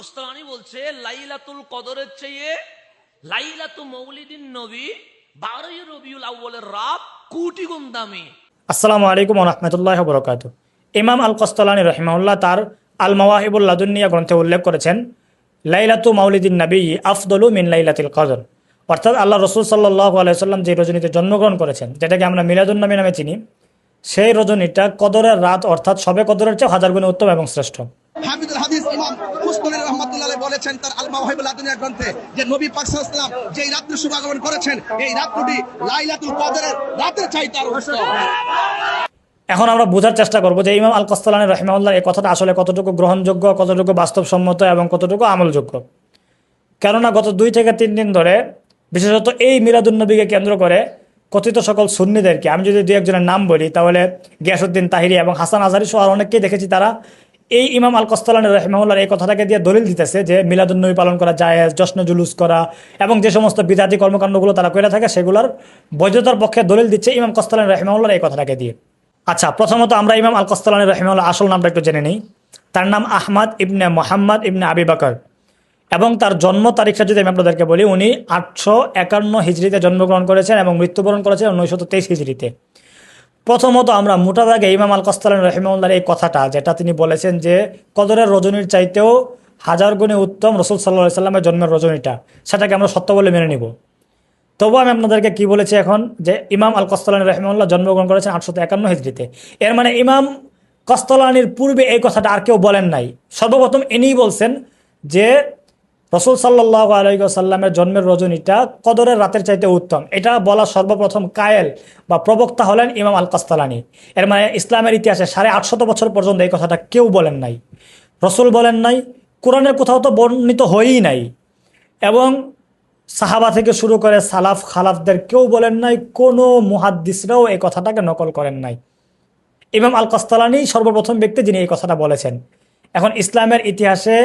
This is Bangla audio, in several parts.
কোস্তানি বলছে, লাইলাতুল কদরের চেয়ে লাইলাতু মৌলিদিন নবী বারোই রবিউল আউ্বলের রাত কোটি গুণ দামি। আসসালামু আলাইকুম রহমতুল্লাহ বরকাত ইমাম আল কস্তলানি রহিমাউল্লাহ তার আল মাওয়াহিবুল লাদুনিয়া গ্রন্থে উল্লেখ করেছেন, লাইলাতু মাউলিদিন নবী আফদলু মিন লাইলাতিল কদর। অর্থাৎ আল্লাহ রসুল সাল্লাহ আলাইসাল্লাম যে রজনীতে জন্মগ্রহণ করেছেন, যেটাকে আমরা মিলাদুন্নবী নামে চিনি, সেই রজনীটা কদরের রাত অর্থাৎ সবে কদরের চেয়ে হাজার গুণে উত্তম এবং শ্রেষ্ঠ। হাদিস ইমাম বলেছেন তার আল মাওয়াহিবুল আদুনিয়া গ্রন্থে যে নবী পাক সাল্লাল্লাহু শুভাগমন করেছেন, এই লাইলাতুল কদরের রাতের চাইতে আরও এখন আমরা বোঝার চেষ্টা করব যে ইমাম আল কস্তলানি রহিমাউল্লাহ এই কথাটা আসলে কতটুকু গ্রহণযোগ্য, কতটুকু বাস্তবসম্মত এবং কতটুকু আমলযোগ্য। কেননা গত দুই থেকে তিন দিন ধরে, বিশেষত এই মিলাদুন্নবীকে কেন্দ্র করে কথিত সকল সুন্নিদেরকে, আমি যদি দু একজনের নাম বলি, তাহলে গিয়াসুদ্দিন তাহিরি এবং হাসান আজারি সহ অনেককেই দেখেছি তারা এই ইমাম আল কস্তলানি রহমাউল্লার এই কথাটাকে দিয়ে দলিল দিতেছে যে মিলাদুন্নবী পালন করা যায় জশ্ন জুলুস করা এবং যে সমস্ত বিদাতি কর্মকাণ্ডগুলো তারা করে থাকে সেগুলোর বৈধতার পক্ষে দলিল দিচ্ছে ইমাম কস্তলানি রহমাউল্লার এই কথাটাকে দিয়ে। আচ্ছা প্রথমত আমরা ইমাম আল কস্তলানি রহিমাউল্লাহ আসল নামটা একটু জেনে নিই। তার নাম আহমদ ইবনে মোহাম্মদ ইবনে আবি বাকর। এবং তার জন্ম তারিখটা যদি আমি আপনাদেরকে বলি, উনি আটশো একান্ন হিজড়িতে জন্মগ্রহণ করেছেন এবং মৃত্যুবরণ করেছেন উনিশশো তেইশ হিজড়িতে। প্রথমত আমরা মোটা দাগে ইমাম আল কস্তালান রহিমাউল্লার এই কথাটা, যেটা তিনি বলেছেন যে, কদরের রজনীর চাইতেও হাজার গুণে উত্তম রসুল সাল্লাহ সাল্লামের জন্মের রজনীটা। সেটাকে আমরা সত্য বলে মেনে নিব। তবু আমি আপনাদেরকে কি বলেছি এখন? যে, ইমাম আল কস্তলানি রহমাল্লাহ জন্মগ্রহণ করেছেন আটশো একান্ন হিজড়িতে। এর মানে ইমাম কস্তলানির পূর্বে এই কথাটা আর কেউ বলেন নাই। সর্বপ্রথম ইনিই বলছেন যে রসুল সাল্লাহ আলাইসাল্লামের জন্মের রজনীটা কদরের রাতের চাইতে উত্তম। এটা বলা সর্বপ্রথম কায়েল বা প্রবক্তা হলেন ইমাম আল কাস্তালানি এর মানে ইসলামের ইতিহাসে সাড়ে আটশত বছর পর্যন্ত এই কথাটা কেউ বলেন নাই। রসুল বলেন নাই, কোরআনের কোথাও তো বর্ণিত হয়েই নাই। এবং সাহাবা থেকে শুরু করে সালাফ খালাফদের কেউ বলেন নাই, কোনো মুহাদ্দিসরাও এই কথাটাকে নকল করেন নাই। ইমাম আল কস্তালানি সর্বপ্রথম ব্যক্তি যিনি এই কথাটা বলেছেন। এখন ইসলামের ইতিহাসে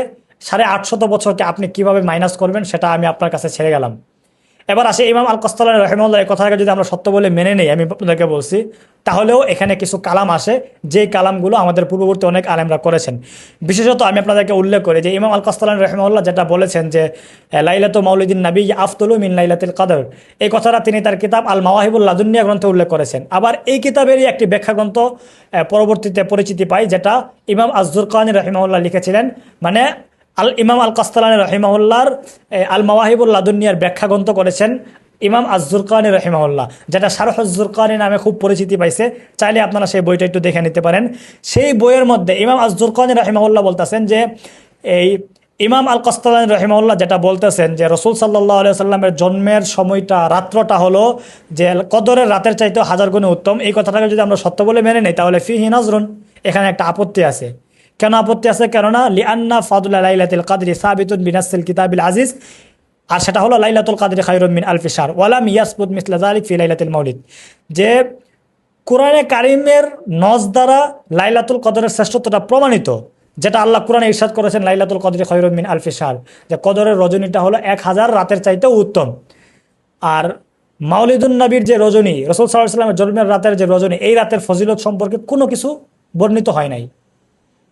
সাড়ে আটশত বছরকে আপনি কীভাবে মাইনাস করবেন সেটা আমি আপনার কাছে ছেড়ে গেলাম। এবার আসে, ইমাম আল কস্তালানি রহমুল্লাহ এই কথাটাকে যদি আমরা সত্য বলে মেনে নেই, আমি আপনাদেরকে বলছি, তাহলেও এখানে কিছু কালাম আসে, যেই কালামগুলো আমাদের পূর্ববর্তী অনেক আলেমরা করেছেন। বিশেষত আমি আপনাদেরকে উল্লেখ করি যে ইমাম আল কস্তালান রহমুল্লাহ যেটা বলেছেন যে, লাইলাত মাউলিদিন নাবী আফতুল মিন লাইলাতুল কাদর, এই কথাটা তিনি তার কিতাব আল মাওয়াহিবুল লাদুনিয়া গ্রন্থে উল্লেখ করেছেন। আবার এই কিতাবেরই একটি ব্যাখ্যা গ্রন্থ পরবর্তীতে পরিচিতি পাই, যেটা ইমাম আজদুর কানি রহিমাউল্লাহ লিখেছিলেন মানে আল ইমাম আল কাস্তালানি রহিমাউল্লাহর আল মাওয়াহিবুল লাদুনিয়ার ব্যাখ্যা গ্রন্থ করেছেন ইমাম আজুরকানি রহিমাউল্লাহ যেটা শারহজুরকানি নামে খুব পরিচিতি পাইছে। চাইলে আপনারা সেই বইটা একটু দেখে নিতে পারেন। সেই বইয়ের মধ্যে ইমাম আজুরকানি রহিমাউল্লাহ বলতেছেন যে, এই ইমাম আল কস্তালানি রহিমাউল্লাহ যেটা বলতেছেন যে, রসুল সাল্লাহ সাল্লামের জন্মের সময়টা, রাত্রটা হলো যে, কদরের রাতের চাইতেও হাজার গুণে উত্তম। এই কথাটাকে যদি আমরা সত্য বলে মেনে নিই, তাহলে ফি হিনাজরুন এখানে একটা আপত্তি আছে। কেন আপত্তি আছে? কেননা লিআন্না ফাদুল্লাহ লাইলাতুল কাদরি সাবিতুন বিনাসিল কিতাবিল আজিজ। আর সেটা হলো লাইলাতুল কাদরি খায়রুম মিন আলফিসার ওয়ালাম ইয়াসবুদ মিসলা জালিক ফি লাইলাতুল মাউলিদ। যে কোরআনে কারিমের নজ দ্বারা লাইলাতুল কদরের শ্রেষ্ঠত্বটা প্রমাণিত, যেটা আল্লাহ কোরআনে ইরশাদ করেছেন, লাইলাতুল কদরি খৈরুম মিন আলফিসার যে কদরের রজনীটা হলো এক হাজার রাতের চাইতেও উত্তম। আর মাউলিদুন নবীর যে রজনী, রসুল সাল্লাহ সাল্লামের জন্মের রাতের যে রজনী, এই রাতের ফজিলত সম্পর্কে কোনো কিছু বর্ণিত হয় নাই।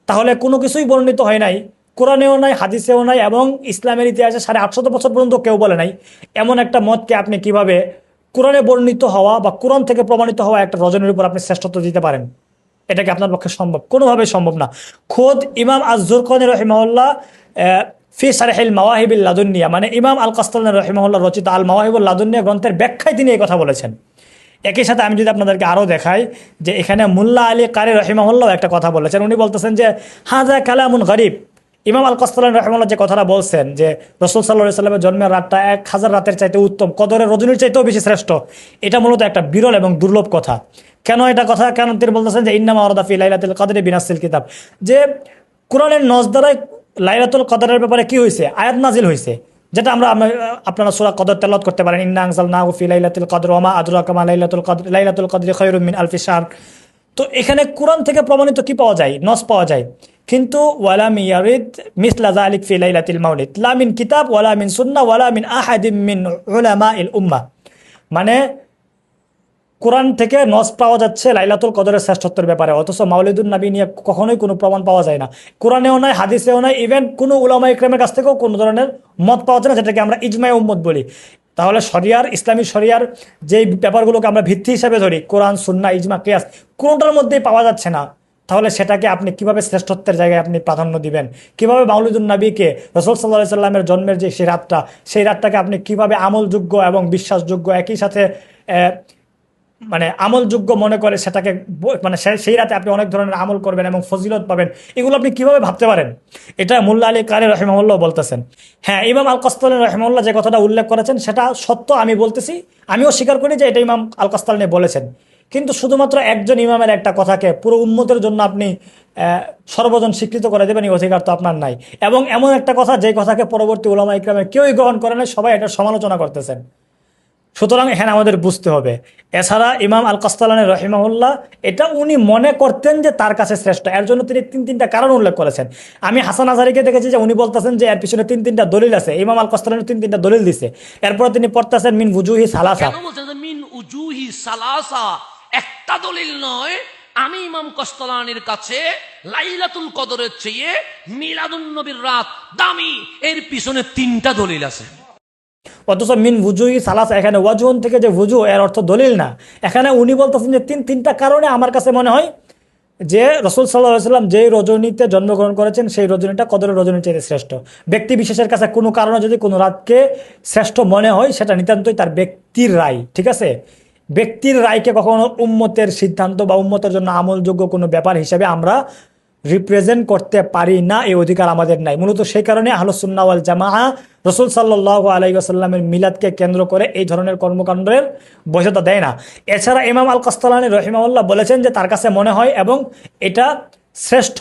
তাহলে কোনো কিছুই বর্ণিত হয় নাই, কোরআনেও নাই, হাদিসেও নাই, এবং ইসলামের ইতিহাসে সাড়ে আটশত বছর পর্যন্ত কেউ বলে নাই। এমন একটা মতকে আপনি কীভাবে কোরআনে বর্ণিত হওয়া বা কোরআন থেকে প্রমাণিত হওয়া একটা রজনের উপর আপনি শ্রেষ্ঠত্ব দিতে পারেন? এটাকে আপনার পক্ষে সম্ভব? কোনোভাবেই সম্ভব না। খোদ ইমাম আজুর খান রহিমাউল্লাহ ফি সারেহিল মাওয়াহিবিল লাদুনিয়া মানে ইমাম আল কাস্তান রহিমাউল্লাহ রচিত আল মাওয়াহিবুল লাদুনিয়া গ্রন্থের ব্যাখ্যায় তিনি এই কথা বলেছেন। একই সাথে আমি যদি আপনাদেরকে আরও দেখাই যে এখানে মুল্লা আলী কারি রহিমাহুল্লাহ একটা কথা বলেছেন। উনি বলতেছেন যে হাজা কালামুন গরিব। ইমাম আল কস্তালান রহমাল্লাহ যে কথাটা বলছেন যে, রসুল সাল্লাহ জন্মের রাতটা এক হাজার রাতের চাইতে উত্তম, কদরের রজনীর চাইতেও বেশি শ্রেষ্ঠ। এটা মূলত একটা বিরল এবং দুর্লভ কথা। কেন এটা কথা? কেন তিনি বলতেছেন যে, ইন্নামা ওরদাফি লাইলাতুল কাদরে বিনাসিল কিতাব। যে, কোরআনের নজ দ্বারাই লাইলাতুল কদরের ব্যাপারে কি হয়েছে আয়াত নাজিল হয়েছে যেটা আমরা আপনারা সুরা কদর তেলত করতে পারেন। ইন্না আনজাল না ফি লাইলাতুল কদর ওমা আদরা কামা লাইলাতুল কদর লাইলাতুল কদর খৈরুমিন আলফি তো এখানে কোরআন থেকে প্রমাণিত কি পাওয়া যায়? নস পাওয়া যায়। কিন্তু ওয়ালাম ইয়ারিদ মিসলাজা আলিক ফি লাইলাতিল মাউলিদ। লামিন কিতাব ওয়ালামিন সুন্না ওয়ালামিন ওয়ালা মিন আহাদিম মিন উলামা ইল উম্মা। মানে কোরআন থেকে নস পাওয়া যাচ্ছে লাইলাতুল কদরের শ্রেষ্ঠত্বের ব্যাপারে। অথচ মাউলিদুল নবী নিয়ে কখনোই কোনো প্রমাণ পাওয়া যায় না। কোরআনেও নাই হাদিসেও নাই ইভেন কোনো উলামা ইকরামের কাছ থেকেও কোনো ধরনের মত পাওয়া যায় না, যেটাকে আমরা ইজমায় উম্মত বলি। তাহলে শরিয়ার, ইসলামী শরিয়ার যেই ব্যাপারগুলোকে আমরা ভিত্তি হিসাবে ধরি, কোরআন সুন্না ইজমা, কিয়াস, কোনোটার মধ্যেই পাওয়া যাচ্ছে না। তাহলে সেটাকে আপনি কীভাবে শ্রেষ্ঠত্বের জায়গায় আপনি প্রাধান্য দিবেন? কীভাবে মাউলিদুল নবীকে রসুল সাল্লাহ সাল্লামের জন্মের যে সেই রাতটা, সেই রাতটাকে আপনি কীভাবে আমলযোগ্য এবং বিশ্বাসযোগ্য, একই সাথে মানে আমলযোগ্য মনে করে সেটাকে মানে সেই রাতে আপনি অনেক ধরনের আমল করবেন এবং ফজিলত পাবেন। এগুলো আপনি কীভাবে ভাবতে পারেন? এটা মুল্লা আলী কারি রহিমউল্লাহ বলতেছেন। হ্যাঁ ইমাম আল কস্তালী রহিমউল্লাহ যে কথাটা উল্লেখ করেছেন, সেটা সত্য আমি বলতেছি। আমিও স্বীকার করি যে এটা ইমাম আল কাস্তালানি বলেছেন। কিন্তু শুধুমাত্র একজন ইমামের একটা কথাকে পুরো উম্মতের জন্য আপনি সর্বজন স্বীকৃত করে দেবেন, এই অধিকার তো আপনার নাই। এবং এমন একটা কথা, যে কথাকে পরবর্তী উলামা ইকরামের কেউই গ্রহণ করে না সবাই এটা সমালোচনা করতেছেন। সুতরাং এখানে আমাদের বুঝতে হবে। এছাড়া ইমাম আল কাস্তালানের রহিমাউল্লাহ এটা উনি মনে করতেন যে তার কাছে শ্রেষ্ঠ। এর জন্য তিনি তিন তিনটা কারণ উল্লেখ করেছেন। আমি হাসান আজারিকে দেখেছি যে উনি বলতেছেন যে এর পিছনে তিন তিনটা দলিল আছে। ইমাম আল কাস্তালানের তিন তিনটা দলিল দিছে। এরপর তিনি পড়তেছেন মিন বুজুহি সালাসা। মিন উজুহি সালাসা? একটা দলিল নয়, আমি ইমাম কস্তলানির কাছে লাইলাতুল কদরের চেয়ে মিলাদুন নবীর রাত দামি। এর পিছনে তিনটা দলিল আছে। অথচ মিন ভুজুই সালাস, এখানে ওয়াজুন থেকে যে ভুজু, এর অর্থ দলিল না। এখানে উনি বলতেছেন যে তিন, তিনটা কারণে আমার কাছে মনে হয় যে রসুল সাল্লাহ সাল্লাম যেই রজনীতে জন্মগ্রহণ করেছেন, সেই রজনীটা কদরের রজনীর চেয়ে শ্রেষ্ঠ। ব্যক্তি বিশেষের কাছে কোনো কারণে যদি কোনো রাতকে শ্রেষ্ঠ মনে হয়, সেটা নিতান্তই তার ব্যক্তির রায়, ঠিক আছে? ব্যক্তির রায়কে কখনো উম্মতের সিদ্ধান্ত বা উম্মতের জন্য আমলযোগ্য কোনো ব্যাপার হিসেবে আমরা রিপ্রেজেন্ট করতে পারি না, এই অধিকার আমাদের নাই। মূলত সেই কারণে আহলসুন্নাওয়াল জামাহা রসুল সাল্লাহ আলাইসাল্লামের মিলাদকে কেন্দ্র করে এই ধরনের কর্মকাণ্ডের বৈধতা দেয় না। এছাড়া ইমাম আল কাস্তালানি রহিমাউল্লাহ বলেছেন যে তার কাছে মনে হয় এবং এটা শ্রেষ্ঠ।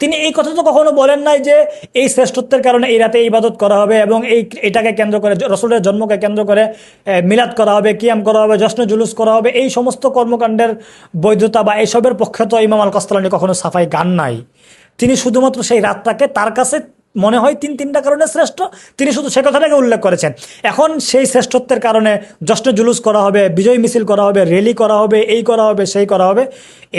তিনি এই কথা তো কখনো বলেন নাই যে এই শ্রেষ্ঠত্বের কারণে এই রাতে ইবাদত করা হবে এবং এই এটাকে কেন্দ্র করে, রসুলের জন্মকে কেন্দ্র করে মিলাদ করা হবে, কিয়াম করা হবে, জশ্ন জুলুস করা হবে, এই সমস্ত কর্মকাণ্ডের বৈধতা বা এইসবের পক্ষে তো ইমাম আল কাস্তালানি কখনো সাফাই গান নাই। তিনি শুধুমাত্র সেই রাতটাকে তার কাছে মনে হয় তিন তিনটা কারণে শ্রেষ্ঠ, তিনি শুধু সে কথাটাকে উল্লেখ করেছেন। এখন সেই শ্রেষ্ঠত্বের কারণে জশ্ন জুলুস করা হবে, বিজয় মিছিল করা হবে র্যালি করা হবে, এই করা হবে, সেই করা হবে,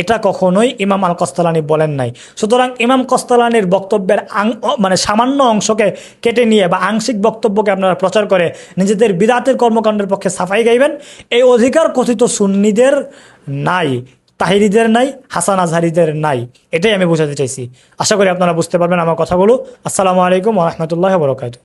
এটা কখনোই ইমাম আল কস্তালানি বলেন নাই। সুতরাং ইমাম কস্তালানির বক্তব্যের আং মানে সামান্য অংশকে কেটে নিয়ে বা আংশিক বক্তব্যকে আপনারা প্রচার করে নিজেদের বিদাতের কর্মকাণ্ডের পক্ষে সাফাই গাইবেন, এই অধিকার কথিত সুন্নিদের নাই। তাহিরিদের নাই, হাসান আজহারিদের নাই। এটাই আমি বোঝাতে চাইছি। আশা করি আপনারা বুঝতে পারবেন আমার কথাগুলো। আসসালামু আলাইকুম রহমতুল্লাহ বরকাত